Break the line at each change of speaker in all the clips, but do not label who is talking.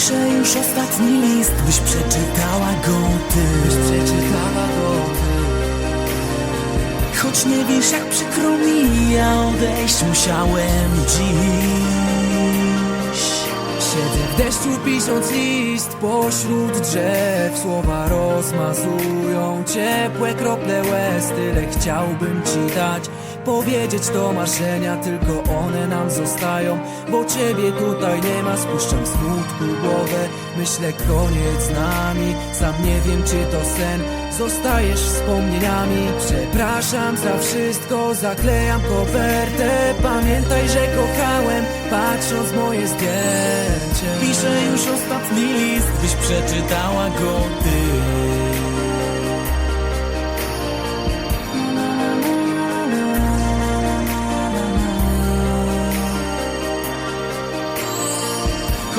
Piszę już ostatni list, byś przeczytała go ty. Byś przeczytała go ty. Choć nie wiesz jak przykro mi, ja odejść musiałem dziś.
Siedzę w deszczu pisząc list pośród drzew Słowa rozmazują ciepłe krople łez Tyle chciałbym ci dać Powiedzieć to marzenia, tylko one nam zostają Bo ciebie tutaj nie ma, spuszczam smutku głowę Myślę koniec z nami, sam nie wiem czy to sen. Zostajesz wspomnieniami. Przepraszam za wszystko, zaklejam kopertę. Pamiętaj, że kochałem, patrząc moje zdjęcie.
Piszę już ostatni list, byś przeczytała go ty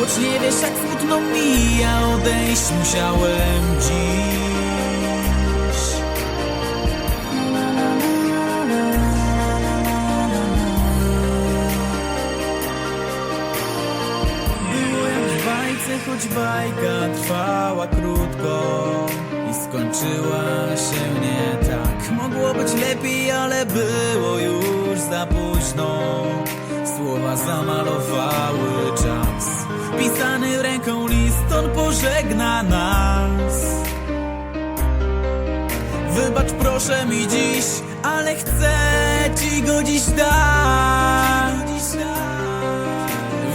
Choć nie wiesz jak smutno mi, ja odejść musiałem dziś. Jak w bajce, choć bajka trwała krótko I skończyła się nie tak. Mogło być lepiej, ale było już za późno. Słowa zamalowały Pisany ręką list, on pożegna nas. Wybacz proszę mi dziś, ale chcę ci go dziś dać.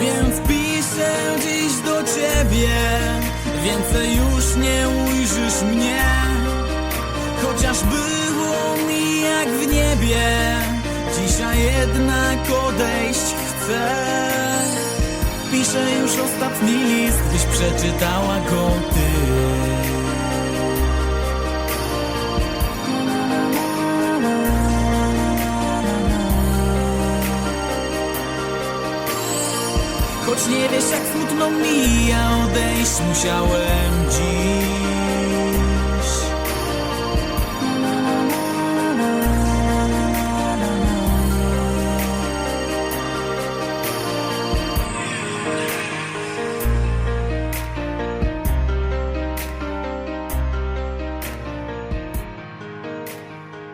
Więc piszę dziś do ciebie Więcej już nie ujrzysz mnie. Chociaż było mi jak w niebie Dzisiaj jednak odejść chcę Piszę już ostatni list, byś przeczytała go ty. Choć nie wiesz jak smutno mi, ja odejść musiałem dziś